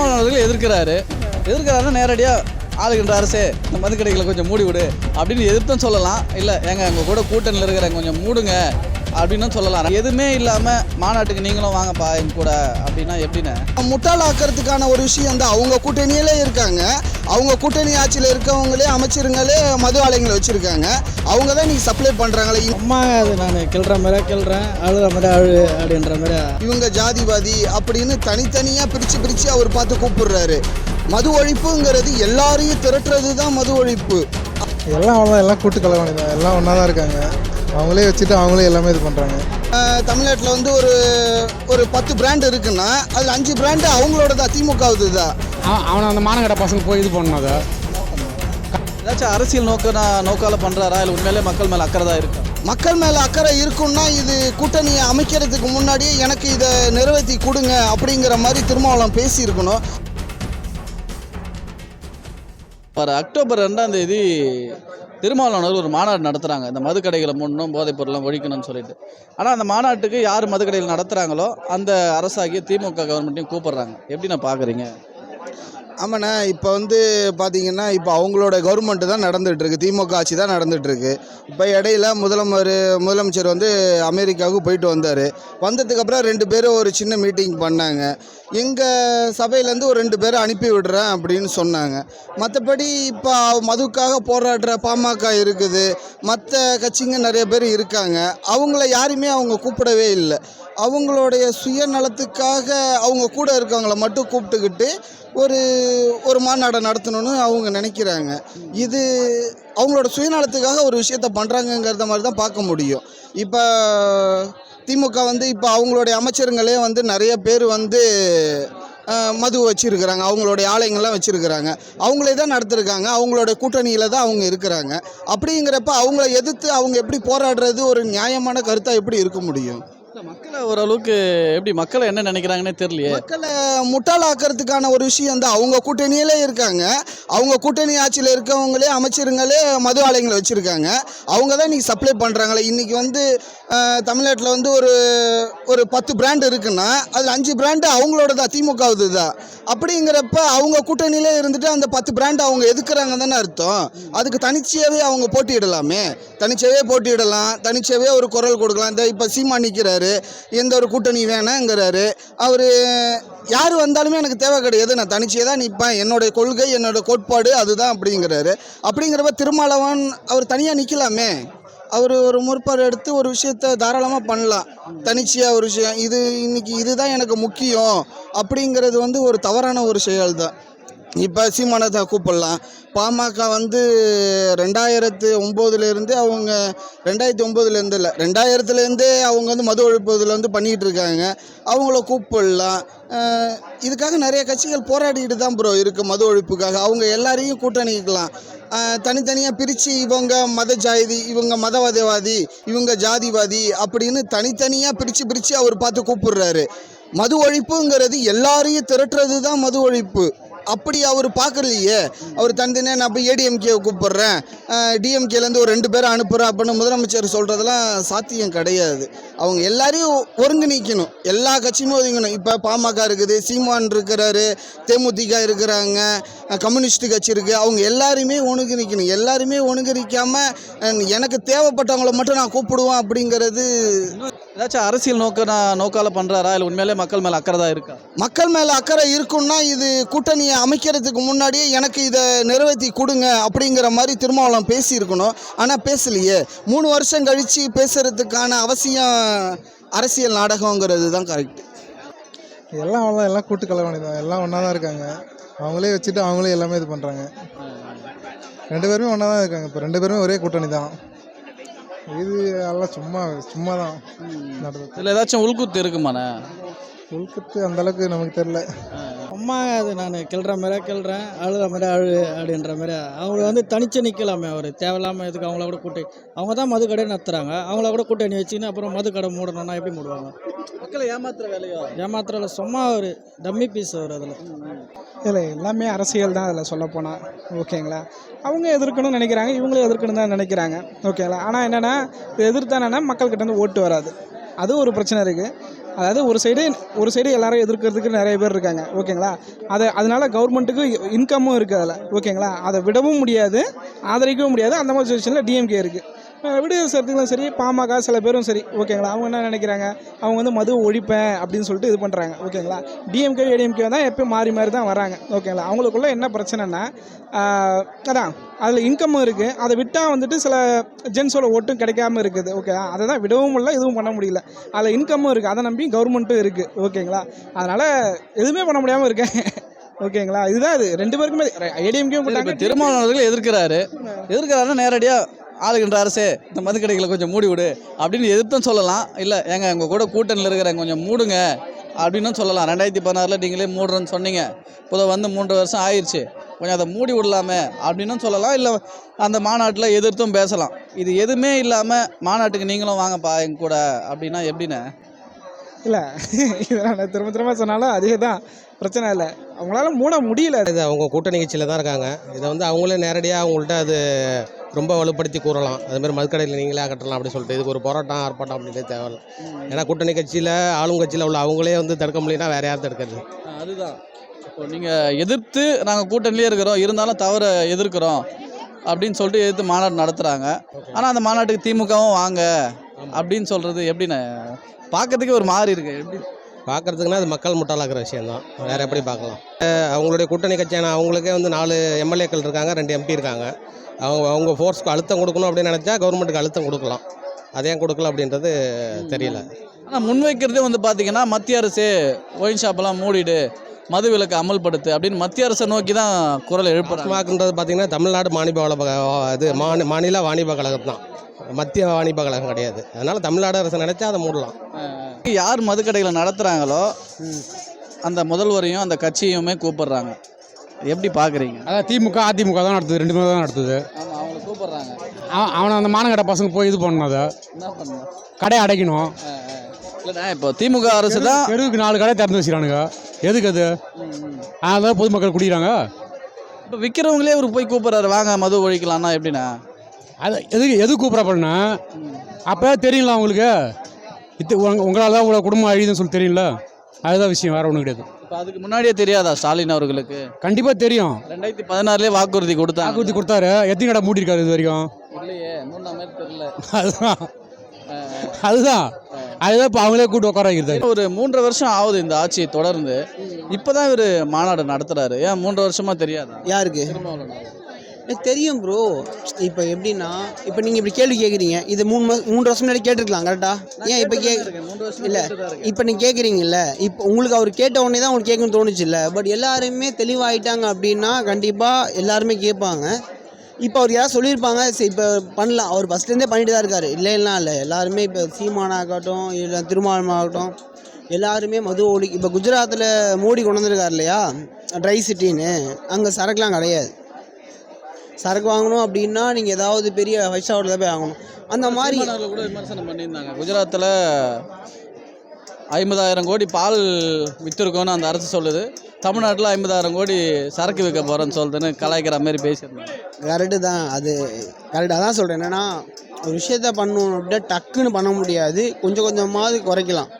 திருமாவளவன் அவர்கள் எதிர்க்கிறாரு. எதிர்க்கிறாருன்னா நேரடியாக ஆளுகின்ற அரசே இந்த மதுக்கடைகளை கொஞ்சம் மூடி விடு அப்படின்னு எதிர்த்தும் சொல்லலாம். இல்லை ஏங்க எங்கள் கூட கூட்டணியில் இருக்கிற கொஞ்சம் மூடுங்க. அப்படின்னும் சொல்லலாம். எதுவுமே இல்லாமல் மாநாட்டுக்கு நீங்களும் வாங்கப்பா எங்க கூட அப்படின்னா எப்படின்னு? முட்டாளாக்கிறதுக்கான ஒரு விஷயம் தான். அவங்க கூட்டணியிலே இருக்காங்க. அவங்க கூட்டணி ஆட்சியில் இருக்கவங்களே அமைச்சருங்களே மது ஆலைங்களை வச்சுருக்காங்க. அவங்க தான் நீ சப்ளை பண்ணுறாங்களே அம்மா அது நான் கிள்ற மாதிரி கிள்றேன். அழுகிற மாதிரி அழு அப்படின்ற மாதிரி இவங்க ஜாதிவாதி அப்படின்னு தனித்தனியாக பிரித்து பிரித்து அவர் பார்த்து கூப்பிடுறாரு. மது ஒழிப்புங்கிறது எல்லாரையும் திரட்டுறது தான் மது ஒழிப்பு. எல்லாம் அவ்வளோதான் எல்லாம் கூட்டு கலவாணி தான். எல்லாம் ஒன்றா தான் இருக்காங்க. அவங்களே வச்சுட்டு அவங்களே எல்லாமே இது பண்ணுறாங்க தமிழ்நாட்டில் வந்து ஒரு ஒரு பத்து பிராண்ட் இருக்குன்னா அதில் அஞ்சு பிராண்டு அவங்களோட தான் திமுகவுது தான் அவனை அந்த மானங்கட பசங்க போய் இது பண்ணணும் அதை. ஏதாச்சும் அரசியல் நோக்க நோக்கால பண்ணுறாரா இல்லை உண்மையிலே மக்கள் மேலே அக்கறை தான் இருக்கா? மக்கள் மேலே அக்கறை இருக்குன்னா இது கூட்டணியை அமைக்கிறதுக்கு முன்னாடியே எனக்கு இதை நிறைவேற்றி கொடுங்க அப்படிங்கிற மாதிரி திருமாவளவன் பேசியிருக்கணும். வர அக்டோபர் ரெண்டாம் தேதி திருமாவளவனர் ஒரு மாநாடு நடத்துகிறாங்க இந்த மதுக்கடைகளை முன்னும் போதைப் பொருள்லாம் ஒழிக்கணும்னு சொல்லிட்டு. ஆனால் அந்த மாநாட்டுக்கு யார் மதுக்கடைகள் நடத்துகிறாங்களோ அந்த அரசாகிய திமுக கவர்மெண்ட்டையும் கூப்பிட்றாங்க. எப்படி நான் பார்க்குறீங்க ஆமாண்ணே இப்போ வந்து பார்த்தீங்கன்னா இப்போ அவங்களோட கவர்மெண்ட்டு தான் நடந்துகிட்ருக்கு திமுக ஆட்சி தான் நடந்துகிட்ருக்கு இப்போ இடையில முதலமர் முதலமைச்சர் வந்து அமெரிக்காவுக்கு போயிட்டு வந்தார். வந்ததுக்கப்புறம் ரெண்டு பேரும் ஒரு சின்ன மீட்டிங் பண்ணாங்க. எங்கள் சபையிலேருந்து ஒரு ரெண்டு பேரை அனுப்பி விடுறேன் அப்படின்னு சொன்னாங்க. மற்றபடி இப்போ மதுக்காக போராடுற பாமக இருக்குது. மற்ற கட்சிங்க நிறைய பேர் இருக்காங்க. அவங்கள யாருமே அவங்க கூப்பிடவே இல்லை. அவங்களுடைய சுயநலத்துக்காக அவங்க கூட இருக்கவங்கள மட்டும் கூப்பிட்டுக்கிட்டு ஒரு ஒரு மாநாடு நடத்தணும்னு அவங்க நினைக்கிறாங்க. இது அவங்களோட சுயநலத்துக்காக ஒரு விஷயத்த பண்ணுறாங்கங்கிறத மாதிரி தான் பார்க்க முடியும். இப்போ திமுக வந்து இப்போ அவங்களுடைய அமைச்சருங்களே வந்து நிறைய பேர் வந்து மது வச்சுருக்கிறாங்க. அவங்களுடைய ஆலயங்கள்லாம் வச்சுருக்கிறாங்க. அவங்களே தான் நடத்திருக்காங்க. அவங்களோட கூட்டணியில் தான் அவங்க இருக்கிறாங்க. அப்படிங்கிறப்ப அவங்கள எதிர்த்து அவங்க எப்படி போராடுறது ஒரு நியாயமான கருத்தாக எப்படி இருக்க முடியும்? இல்லை மக்களை ஓரளவுக்கு எப்படி மக்களை என்ன நினைக்கிறாங்கன்னே தெரியலையே. மக்களை முட்டாளாக்கிறதுக்கான ஒரு விஷயம் தான் அவங்க கூட்டணியிலே இருக்காங்க. அவங்க கூட்டணி ஆட்சியில் இருக்கவங்களே அமைச்சருங்களே மது ஆலயங்களை வச்சுருக்காங்க. அவங்க தான் இன்றைக்கி சப்ளை பண்ணுறாங்களே இன்றைக்கி வந்து தமிழ்நாட்டில் வந்து ஒரு ஒரு பத்து பிராண்ட் இருக்குன்னா அதில் அஞ்சு பிராண்டு அவங்களோட தான் திமுகவுது தான் அப்படிங்கிறப்ப அவங்க கூட்டணியிலே இருந்துட்டு அந்த பத்து பிராண்ட் அவங்க எதுக்குறாங்க தானே அர்த்தம். அதுக்கு தனிச்சையாகவே அவங்க போட்டியிடலாமே. தனிச்சையாகவே போட்டியிடலாம். தனிச்சையாகவே ஒரு குரல் கொடுக்கலாம். இந்த இப்போ சீமா நிற்கிறாரு எந்த ஒரு கூட்டணி வேணாங்கிறாரு. அவர் யார் வந்தாலுமே எனக்கு தேவை கிடையாது நான் தனிச்சே தான் நிற்பேன் என்னோடய கொள்கை என்னோட கோட்பாடு அதுதான் அப்படிங்கிறாரு. அப்படிங்கிறப்ப திருமாவளவன் அவர் தனியாக நிற்கலாமே அவர் ஒரு முற்பாடு எடுத்து ஒரு விஷயத்த தாராளமாக பண்ணலாம். தனிச்சையாக ஒரு விஷயம் இது இன்னைக்கு இதுதான் எனக்கு முக்கியம் அப்படிங்கிறது வந்து ஒரு தவறான ஒரு செயல் தான் இப்போ சீமானதா கூப்பிடலாம். பாமக வந்து ரெண்டாயிரத்து ஒம்போதுலேருந்து அவங்க ரெண்டாயிரத்தி ஒம்போதுலேருந்து இல்லை ரெண்டாயிரத்துலேருந்தே அவங்க வந்து மது ஒழிப்பதில் வந்து பண்ணிகிட்டு இருக்காங்க. அவங்கள கூப்பிடலாம். இதுக்காக நிறைய கட்சிகள் போராடிக்கிட்டு தான் ப்ரோ இருக்குது மது ஒழிப்புக்காக. அவங்க எல்லாரையும் கூட்டணிக்கலாம். தனித்தனியாக பிரித்து இவங்க மத ஜாதி இவங்க மதவாதவாதி இவங்க ஜாதிவாதி அப்படின்னு தனித்தனியாக பிரித்து பிரித்து அவர் பார்த்து கூப்பிடுறாரு. மது ஒழிப்புங்கிறது எல்லாரையும் திரட்டுறது தான் மது ஒழிப்பு. அப்படி அவர் பார்க்கலையே. அவர் தனித்தனியாக நான் போய் ஏடிஎம்கே கூப்பிட்றேன். டிஎம்கேலேருந்து ஒரு ரெண்டு பேரை அனுப்புகிறேன் அப்படின்னு முதலமைச்சர் சொல்கிறதெல்லாம் சாத்தியம் கிடையாது. அவங்க எல்லாரையும் ஒருங்கிணைக்கணும். எல்லா கட்சியும் ஒதுங்கணும் இப்போ பாமக இருக்குது சீமான் இருக்கிறாரு தேமுதிக இருக்கிறாங்க கம்யூனிஸ்ட் கட்சி இருக்குது அவங்க எல்லாருமே ஒருங்கிணைக்கணும். எல்லாருமே ஒருங்கிணைக்காமல் எனக்கு தேவைப்பட்டவங்கள மட்டும் நான் கூப்பிடுவேன் அப்படிங்கிறது ஏதாச்சும் அரசியல் நோக்க நோக்கால பண்ணுறாரா இல்லை உண்மையிலே மக்கள் மேலே அக்கறை தான் இருக்கா? மக்கள் மேலே அக்கறை இருக்குன்னா இது கூட்டணியை அமைக்கிறதுக்கு முன்னாடியே எனக்கு இதை நிறைவேற்றி கொடுங்க அப்படிங்கிற மாதிரி திருமாவளவன் பேசியிருக்கணும். ஆனால் பேசலையே. மூணு வருஷம் கழித்து பேசுகிறதுக்கான அவசியம் அரசியல் நாடகங்கிறது தான் கரெக்ட் எல்லாம் அவ்வளோதான் எல்லாம் கூட்டு கலவாணி தான். எல்லாம் ஒன்றா தான் இருக்காங்க. அவங்களே வச்சுட்டு அவங்களே எல்லாமே இது பண்ணுறாங்க ரெண்டு பேருமே ஒன்றா தான் இருக்காங்க. இப்போ ரெண்டு பேருமே ஒரே கூட்டணி தான் இது எல்லாம் சும்மா சும்மா தான் நடந்தது இதில் ஏதாச்சும் உள்குத்து இருக்குமாண்ணே? உள்குத்து அந்த அளவுக்கு நமக்கு தெரில அம்மா அது நான் கிள்ற மாதிரி கிள்றேன் அழுகிற மாதிரி அழு அப்படின்ற மாதிரி அவங்க வந்து தனிச்சு நிற்கலாமே அவர். தேவையில்லாமல் எதுக்கு அவங்கள கூட கூட்டி. அவங்க தான் மது கடை நடத்துகிறாங்க அவங்கள கூட கூட்டணி வச்சுக்கின்னு அப்புறம் மது கடை மூடணும்னா எப்படி மூடுவாங்க? மக்களை ஏமாத்துற வேலையோ? ஏமாத்திரல சும்மா ஒரு டம்மி பீஸ் அவர் அதில். இதில் எல்லாமே அரசியல் தான் அதில் சொல்லப்போனால் ஓகேங்களா? அவங்க எதிர்க்கணும்னு நினைக்கிறாங்க இவங்களும் எதிர்க்கணும் தான் நினைக்கிறாங்க. ஓகேங்களா? ஆனால் என்னென்னா இது எதிர்த்தானா மக்கள்கிட்ட இருந்து ஓட்டு வராது. அது ஒரு பிரச்சனை இருக்குது அதாவது ஒரு சைடு ஒரு சைடு எல்லாரும் எதிர்க்கிறதுக்கு நிறைய பேர் இருக்காங்க. ஓகேங்களா? அதை அதனால கவர்மெண்ட்டுக்கு இன்கமும் இருக்குது அதில். ஓகேங்களா? அதை விடவும் முடியாது ஆதரிக்கவும் முடியாது. அந்த மாதிரி சுச்சுவேஷனில் டிஎம்கே இருக்குது விடுதலை சிறுத்தைகளும் சரி பாமக சில பேரும் சரி. ஓகேங்களா? அவங்க என்ன நினைக்கிறாங்க? அவங்க வந்து மது ஒழிப்பேன் அப்படின்னு சொல்லிட்டு இது பண்ணுறாங்க ஓகேங்களா? டிஎம்கே ஏடிஎம்கே தான் எப்பயும் மாறி மாறி தான் வராங்க. ஓகேங்களா? அவங்களுக்குள்ள என்ன பிரச்சனைனா ஆஹ், அதான் அதில் இன்கமும் இருக்குது அதை விட்டால் வந்துட்டு சில ஜென்ஸோட ஓட்டும் கிடைக்காம இருக்குது. ஓகே அதை தான் விடவும் முடியல இதுவும் பண்ண முடியல. அதில் இன்கமும் இருக்குது அதை நம்பி கவர்மெண்ட்டும் இருக்குது ஓகேங்களா? அதனால் எதுவுமே பண்ண முடியாமல் இருக்கேன். ஓகேங்களா? இதுதான் இது. ரெண்டு பேருக்குமே திருமாவளவன் அவர்கள் எதிர்க்கிறாரு. எதிர்க்கிறாருன்னா நேரடியாக ஆளுகின்ற அரசே இந்த மது கடைகளை கொஞ்சம் மூடி விடு அப்படின்னு எதிர்த்தும் சொல்லலாம். இல்லை ஏங்க உங்கள் கூட கூட்டணியில் இருக்கிறவங்க கொஞ்சம் மூடுங்க அப்படின்னும் சொல்லலாம். ரெண்டாயிரத்தி பதினாறில் நீங்களே மூடுறேன்னு சொன்னீங்க. இப்போ வந்து மூன்று வருஷம் ஆயிடுச்சு கொஞ்சம் அதை மூடி விடலாமே அப்படின்னும் சொல்லலாம். இல்லை அந்த மாநாட்டில் எதிர்த்தும் பேசலாம். இது எதுவுமே இல்லாமல் மாநாட்டுக்கு நீங்களும் வாங்கப்பா எங்க கூட அப்படின்னா எப்படின்னு? இல்லை இதெல்லாம் நான் திரும்ப திரும்ப சொன்னாலும் அதே தான் பிரச்சனை இல்லை. அவங்களால மூட முடியல. இது அவங்க கூட்டணி கட்சியில் தான் இருக்காங்க. இதை வந்து அவங்களே நேரடியாக அவங்கள்ட்ட அது ரொம்ப வலுப்படுத்தி கூறலாம். அதுமாதிரி மதுக்கடையில் நீங்களே அகற்றலாம் அப்படின்னு சொல்லிட்டு. இதுக்கு ஒரு போராட்டம் ஆர்ப்பாட்டம் அப்படின்றே தேவையில்ல. ஏன்னா கூட்டணி கட்சியில் ஆளும் கட்சியில் உள்ள அவங்களே வந்து தடுக்க முடியலனா வேறு யார் தடுக்கிறது அதுதான். இப்போ நீங்கள் எதிர்த்து நாங்கள் கூட்டணிலே இருக்கிறோம். இருந்தாலும் தவற எதிர்க்கிறோம் அப்படின்னு சொல்லிட்டு எதிர்த்து மாநாடு நடத்துகிறாங்க ஆனால் அந்த மாநாட்டுக்கு திமுகவும் வாங்க அப்படின்னு சொல்கிறது எப்படின்னு பார்க்கறதுக்கே ஒரு மாதிரி இருக்கு. எப்படி? பார்க்குறதுக்குன்னா அது மக்கள் முட்டாளாக்குற விஷயம்தான். வேறு எப்படி பார்க்கலாம்? அவங்களுடைய கூட்டணி கட்சியான அவங்களுக்கே வந்து நாலு எம்எல்ஏக்கள் இருக்காங்க ரெண்டு எம்பி இருக்காங்க. அவங்க அவங்க ஃபோர்ஸ்க்கு அழுத்தம் கொடுக்கணும் அப்படின்னு நினச்சா கவர்மெண்ட்டுக்கு அழுத்தம் கொடுக்கலாம். அதை ஏன் கொடுக்கல அப்படின்றது தெரியல. ஆனால் முன்வைக்கிறதே வந்து பார்த்தீங்கன்னா மத்திய அரசு ஒயின் ஷாப்பெல்லாம் மூடிடு மது விலக்கு அமல்படுத்து அப்படின்னு மத்திய அரசை நோக்கி தான் குரல் எழுப்புறாங்க. டாஸ்மாக்ன்றது பார்த்தீங்கன்னா தமிழ்நாடு வாணிப வள இது மாநி மாநில வாணிப கழகம் தான். மத்திய வாணிப கழகம் கிடையாது. அதனால் தமிழ்நாடு அரசு நினச்சா அதை மூடலாம். யார் மதுக்கடைகளை நடத்துகிறாங்களோ அந்த முதல்வரையும் அந்த கட்சியுமே கூப்பிடுறாங்க. எப்படி பார்க்குறீங்க அதான் திமுக அதிமுக தான் நடத்துது ரெண்டு தான் நடத்துது. கூப்பிடுறாங்க. அவன் அவனை அந்த மானங்கட்ட பசங்க போய் இது பண்ணணும் அதை. என்ன கடையை அடைக்கணும். இல்லைண்ணா இப்போ திமுக அரசு தான் தெருவுக்கு நாலு கடை திறந்து வச்சுக்கிறானுங்க? எதுக்கு அது? அதான் பொதுமக்கள் குடிக்கிறாங்க. இப்போ விற்கிறவங்களே இவர் போய் கூப்பிட்றாரு. வாங்க மது ஒழிக்கலாம்னா எப்படிண்ணா? அது எதுக்கு எது கூப்பிட்றப்பண்ணா அப்போ தெரியும்ல அவங்களுக்கு? இது உங்களால் தான் உங்களோட குடும்பம் அழியுதுன்னு சொல்லி தெரியும்ல அதுதான் விஷயம் வேறு ஒன்றும் கிடையாது. இப்போ அதுக்கு முன்னாடியே தெரியாதா ஸ்டாலின் அவர்களுக்கு? கண்டிப்பாக தெரியும். ரெண்டாயிரத்தி பதினாறுலேயே வாக்குறுதி கொடுத்தாங்க. வாக்குறுதி கொடுத்தாரு. எத்தனை கடை மூடிருக்காரு இது வரைக்கும்? இல்லையே மூணாம் மாதிரி தெரியல. அதுதான். அதுதான். அதுதான் இப்போ அவங்களே கூட்டு உட்கார வைக்கிறது. ஒரு மூன்றரை வருஷம் ஆகுது இந்த ஆட்சி தொடர்ந்து. இப்போதான் இவர் மாநாடு நடத்துறாரு. ஏன் மூன்று வருஷமா தெரியாதா? யாருக்கு? எனக்கு தெரியும் ப்ரோ இப்போ எப்படின்னா இப்போ நீங்கள் இப்படி கேள்வி கேட்குறீங்க இது மூணு மா மூன்று வருஷம் முன்னாடி கேட்டிருக்கலாம் கரெக்டா ஏன் இப்போ கே இல்லை இப்போ நீங்கள் கேட்குறீங்கல்ல இப்போ உங்களுக்கு அவர் கேட்ட உடனே தான் உங்களுக்கு கேட்கணும்னு தோணுச்சு இல்லை? பட் எல்லாருமே தெளிவாயிட்டாங்க அப்படின்னா கண்டிப்பாக எல்லாருமே கேட்பாங்க. இப்போ அவர் யாராவது சொல்லியிருப்பாங்க சரி இப்போ பண்ணலாம். அவர் ஃபஸ்ட்லேருந்தே பண்ணிட்டு தான் இருக்காரு. இல்லைன்னா இல்லை எல்லாருமே இப்போ சீமானாகட்டும் இல்லை திருமாவளமாகட்டும் எல்லாருமே மது ஒழி இப்போ குஜராத்தில் மோடி கொண்டு வந்திருக்காரு இல்லையா? ட்ரை சிட்டின்னு அங்கே சரக்குலாம் கிடையாது. சரக்கு வாங்கணும் அப்படின்னா நீங்கள் ஏதாவது பெரிய ஃபைவ் ஸ்டாரில் தான் போய் வாங்கணும் அந்த மாதிரி கூட விமர்சனம் பண்ணியிருந்தாங்க. குஜராத்தில் ஐம்பதாயிரம் கோடி பால் விற்றுருக்கோன்னு அந்த அரசு சொல்லுது. தமிழ்நாட்டில் ஐம்பதாயிரம் கோடி சரக்கு விற்க போகிறேன்னு சொல்லுதுன்னு கலாய்க்கிற மாதிரி பேசியிருந்தாங்க. கரெக்டு தான். அது கரெக்டாக தான் சொல்கிறேன் என்னென்னா ஒரு விஷயத்த பண்ணணும் அப்படின்னா டக்குன்னு பண்ண முடியாது. கொஞ்சம் கொஞ்சமாவது குறைக்கலாம்.